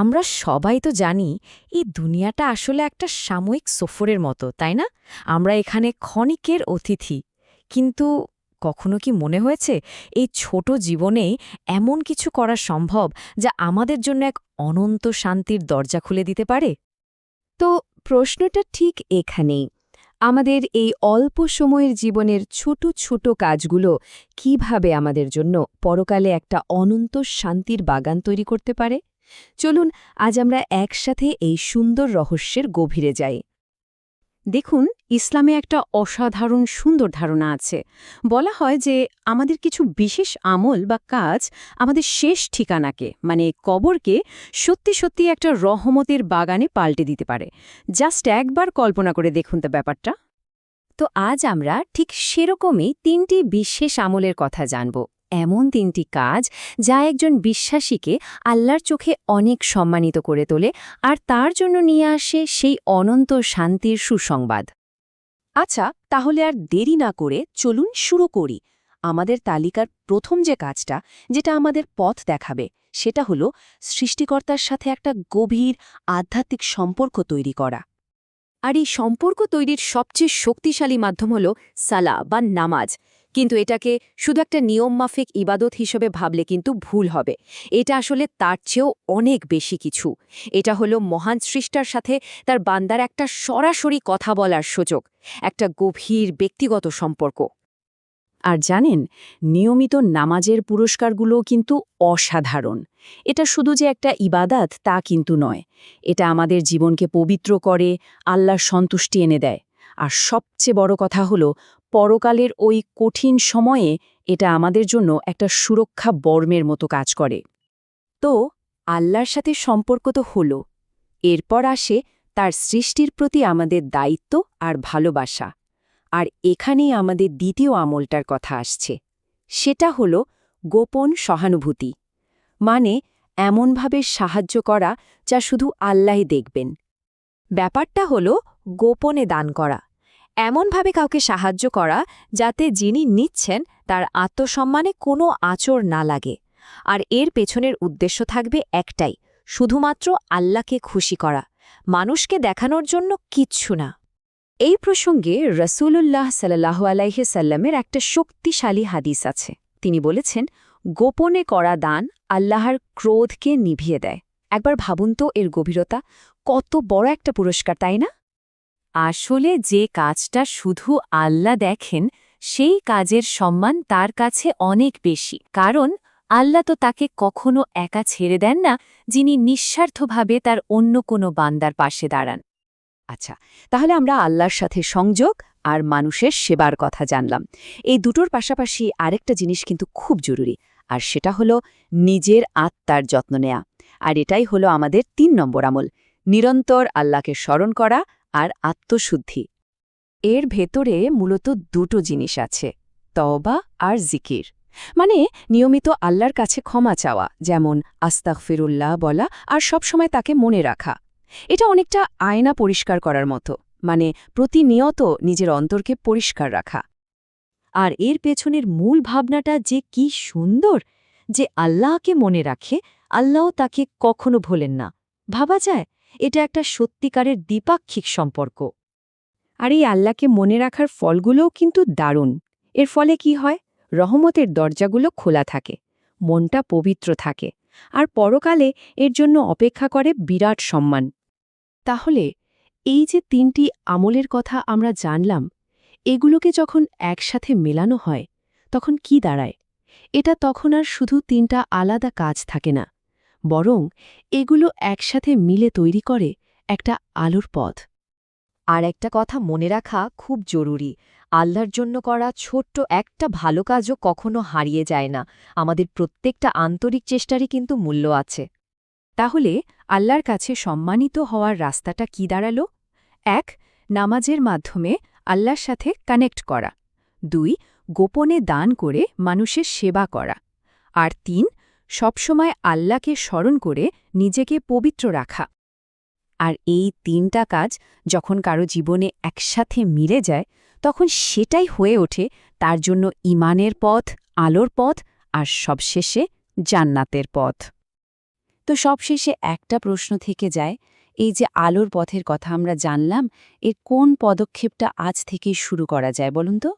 আমরা সবাই তো জানি, এই দুনিয়াটা আসলে একটা সাময়িক সফরের মতো, তাই না? আমরা এখানে ক্ষণিকের অতিথি। কিন্তু কখনো কি মনে হয়েছে, এই ছোট জীবনে এমন কিছু করা সম্ভব যা আমাদের জন্য এক অনন্ত শান্তির দরজা খুলে দিতে পারে? তো প্রশ্নটা ঠিক এখানেই। আমাদের এই অল্প সময়ের জীবনের ছোট ছোট কাজগুলো কীভাবে আমাদের জন্য পরকালে একটা অনন্ত শান্তির বাগান তৈরি করতে পারে? চলুন আজ আমরা একসাথে এই সুন্দর রহস্যের গভীরে যাই। দেখুন, ইসলামে একটা অসাধারণ সুন্দর ধারণা আছে। বলা হয় যে আমাদের কিছু বিশেষ আমল বা কাজ আমাদের শেষ ঠিকানাকে মানে কবরকে, সত্যি সত্যি একটা রহমতের বাগানে পাল্টে দিতে পারে। জাস্ট একবার কল্পনা করে দেখুন তো ব্যাপারটা। তো আজ আমরা ঠিক সেরকমই তিনটি বিশেষ আমলের কথা জানব। এমন তিনটি কাজ যা একজন বিশ্বাসীকে আল্লাহর চোখে অনেক সম্মানিত করে তোলে আর তার জন্য নিয়ে আসে সেই অনন্ত শান্তির সুসংবাদ। আচ্ছা তাহলে আর দেরি না করে চলুন শুরু করি। আমাদের তালিকার প্রথম যে কাজটা, যেটা আমাদের পথ দেখাবে, সেটা হলো সৃষ্টিকর্তার সাথে একটা গভীর আধ্যাত্মিক সম্পর্ক তৈরি করা। আর এই সম্পর্ক তৈরির সবচেয়ে শক্তিশালী মাধ্যম হল সালা বা নামাজ। কিন্তু এটাকে শুধু একটা নিয়মমাফিক ইবাদত হিসেবে ভাবলে কিন্তু ভুল হবে। এটা আসলে তার চেয়েও অনেক বেশি কিছু। এটা হলো মহান সৃষ্টার সাথে তার বান্দার একটা সরাসরি কথা বলার সুযোগ, একটা গভীর ব্যক্তিগত সম্পর্ক। আর জানেন, নিয়মিত নামাজের পুরস্কারগুলোও কিন্তু অসাধারণ। এটা শুধু যে একটা ইবাদাত তা কিন্তু নয়। এটা আমাদের জীবনকে পবিত্র করে, আল্লাহর সন্তুষ্টি এনে দেয়। আর সবচেয়ে বড় কথা হলো পরকালের ওই কঠিন সময়ে এটা আমাদের জন্য একটা সুরক্ষা বর্মের মতো কাজ করে। তো, আল্লাহর সাথে সম্পর্ক তো হলো। এরপর আসে তার সৃষ্টির প্রতি আমাদের দায়িত্ব আর ভালোবাসা। আর এখানেই আমাদের দ্বিতীয় আমলটার কথা আসছে। সেটা হল গোপন সহানুভূতি। মানে এমনভাবে সাহায্য করা যা শুধু আল্লাহ দেখবেন। ব্যাপারটা হল গোপনে দান করা। এমনভাবে কাউকে সাহায্য করা যাতে যিনি নিচ্ছেন তার আত্মসম্মানে কোনো আচর না লাগে। আর এর পেছনের উদ্দেশ্য থাকবে একটাই, শুধুমাত্র আল্লাহকে খুশি করা, মানুষকে দেখানোর জন্য কিচ্ছু না। এই প্রসঙ্গে রসুলুল্লাহ সাল্লাহ আলাইহে সাল্লামের একটা শক্তিশালী হাদিস আছে। তিনি বলেছেন, গোপনে করা দান আল্লাহর ক্রোধকে নিভিয়ে দেয়। একবার ভাবুন তো এর গভীরতা, কত বড় একটা পুরস্কার, তাই না? আসলে যে কাজটা শুধু আল্লাহ দেখেন, সেই কাজের সম্মান তার কাছে অনেক বেশি। কারণ, আল্লাহ তো তাকে কখনো একা ছেড়ে দেন না, যিনি নিঃস্বার্থভাবে তার অন্য কোনো বান্দার পাশে দাঁড়ান। আচ্ছা তাহলে আমরা আল্লাহর সাথে সংযোগ আর মানুষের সেবার কথা জানলাম। এই দুটোর পাশাপাশি আরেকটা জিনিস কিন্তু খুব জরুরি, আর সেটা হলো নিজের আত্মার যত্ন নেয়া। আর এটাই হলো আমাদের তিন নম্বর আমল, নিরন্তর আল্লাহকে স্মরণ করা আর আত্মশুদ্ধি। এর ভেতরে মূলত দুটো জিনিস আছে, তওবা আর জিকির। মানে নিয়মিত আল্লাহর কাছে ক্ষমা চাওয়া, যেমন আস্তাক ফিরুল্লাহ বলা আর সবসময় তাকে মনে রাখা। এটা অনেকটা আয়না পরিষ্কার করার মতো মানে প্রতিনিয়ত নিজের অন্তরকে পরিষ্কার রাখা। আর এর পেছনের মূল ভাবনাটা যে কি সুন্দর, যে আল্লাহকে মনে রাখে আল্লাহ তাকে কখনো ভোলেন না। ভাবা যায়? এটা একটা সত্যিকারের দ্বিপাক্ষিক সম্পর্ক। আর এই আল্লাহকে মনে রাখার ফলগুলোও কিন্তু দারুণ। এর ফলে কি হয়? রহমতের দরজাগুলো খোলা থাকে, মনটা পবিত্র থাকে, আর পরকালে এর জন্য অপেক্ষা করে বিরাট সম্মান। তাহলে এই যে তিনটি আমলের কথা আমরা জানলাম, এগুলোকে যখন একসাথে মেলানো হয়, তখন কি দাঁড়ায়? এটা তখন আর শুধু তিনটা আলাদা কাজ থাকে না। বরং এগুলো একসাথে মিলে তৈরি করে একটা আলোর পথ। আর একটা কথা মনে রাখা খুব জরুরি, আল্লাহর জন্য করা ছোট্ট একটা ভালো কাজও কখনো হারিয়ে যায় না। আমাদের প্রত্যেকটা আন্তরিক চেষ্টারই কিন্তু মূল্য আছে। তাহলে আল্লাহর কাছে সম্মানিত হওয়ার রাস্তাটা কি দাঁড়াল? এক, নামাজের মাধ্যমে আল্লাহর সাথে কানেক্ট করা। দুই, গোপনে দান করে মানুষের সেবা করা। আর তিন সবসময় আল্লাহকে স্মরণ করে নিজেকে পবিত্র রাখা। আর এই তিনটা কাজ যখন কারও জীবনে একসাথে মিলে যায়, তখন সেটাই হয়ে ওঠে তার জন্য ইমানের পথ, আলোর পথ আর সবশেষে জান্নাতের পথ। তো সবশেষে একটা প্রশ্ন থেকে যায়, এই যে আলোর পথের কথা আমরা জানলাম, এর কোন পদক্ষেপটা আজ থেকেই শুরু করা যায় বলুন তো?